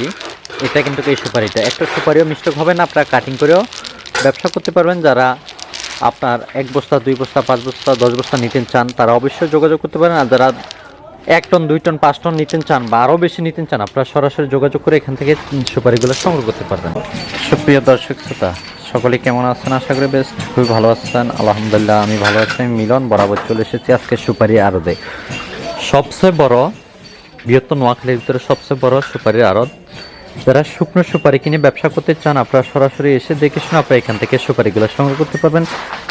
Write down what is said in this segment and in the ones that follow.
Quality এটা কিন্তু এই সুপারিটা একটা সুপারিও মিস্টেক হবে না, আপনারা কাটিং করেও ব্যবসা করতে পারবেন। যারা আপনার এক বস্তা, দুই বস্তা, পাঁচ বস্তা, দশ বস্তা নিতেন চান, তারা অবশ্যই যোগাযোগ করতে পারেন। আর যারা এক টন, দুই টন, পাঁচ টন নিতেন চান বা আরও বেশি নিতেন চান, আপনারা সরাসরি যোগাযোগ করে এখান থেকে সুপারিগুলো সংগ্রহ করতে পারবেন। সুপ্রিয় দর্শক শ্রোতা, সকলে কেমন আছেন? আশা করি বেশ খুবই ভালো আছেন। আলহামদুলিল্লাহ, আমি ভালো আছি। মিলন বরাবর চলে এসেছি আজকে সুপারি আড়তে সবচেয়ে বড় বৃহত্তর নোয়াখালীর ভিতরে সবচেয়ে বড় সুপারির আড়ত। যারা শুকনো সুপারি কিনে ব্যবসা করতে চান, আপনারা সরাসরি এসে দেখে শুনে আপনারা এখান থেকে সুপারিগুলো সংগ্রহ করতে পারবেন।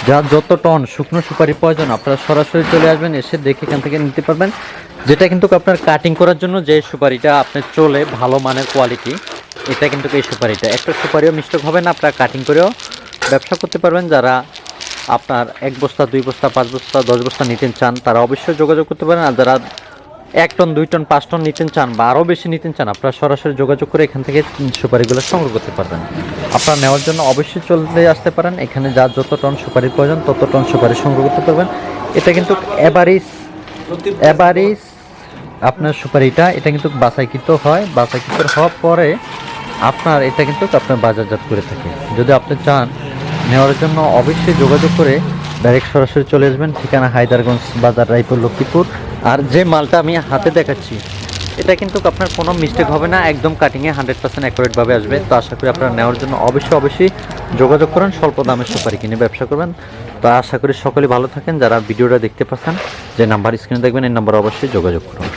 যা যত টন শুকনো সুপারি প্রয়োজন আপনারা সরাসরি চলে আসবেন, এসে দেখে এখান থেকে নিতে পারবেন। যেটা কিন্তু আপনার কাটিং করার জন্য যে সুপারিটা আপনার চলে ভালো মানের কোয়ালিটি এটা কিন্তু এই সুপারিটা। একটা সুপারিও মিস্টেক হবে না, আপনারা কাটিং করেও ব্যবসা করতে পারবেন। যারা আপনার এক বস্তা, দুই বস্তা, পাঁচ বস্তা, দশ বস্তা নিতে চান, তারা অবশ্যই যোগাযোগ করতে পারেন। আর যারা এক টন, দুই টন, পাঁচ টন নিতেন চান বা আরও বেশি নিতেন চান, আপনারা সরাসরি যোগাযোগ করে এখান থেকে সুপারিগুলো সংগ্রহ করতে পারবেন। আপনারা নেওয়ার জন্য অবশ্যই চলে আসতে পারেন। এখানে যা যত টন সুপারির প্রয়োজন, তত টন সুপারি সংগ্রহ করতে পারবেন। এটা কিন্তু এভারিজ এভারিজ আপনার সুপারিটা, এটা কিন্তু বাছাইকৃত হয়। বাছাইকৃত হওয়ার পরে আপনার এটা কিন্তু আপনার বাজারজাত করে থাকে। যদি আপনি চান নেওয়ার জন্য অবশ্যই যোগাযোগ করে ডাইরেক্ট সরাসরি চলে আসবেন, ঠিকানা হায়দারগঞ্জ বাজার, রায়পুর, লক্ষ্মীপুর। আর যে মালটা আমি হাতে দেখাচ্ছি, এটা কিন্তু আপনার কোনো মিস্টেক হবে না, একদম কাটিংয়ে হান্ড্রেড পার্সেন্ট অ্যাকুরেটভাবে আসবে। তো আশা করি আপনারা নেওয়ার জন্য অবশ্যই অবশ্যই যোগাযোগ করেন, স্বল্প দামে সুপারি কিনে ব্যবসা করবেন। তো আশা করি সকলেই ভালো থাকেন, যারা ভিডিওটা দেখতে পাচ্ছেন, যে নাম্বার স্ক্রিনে দেখবেন, এই নাম্বার অবশ্যই যোগাযোগ করুন।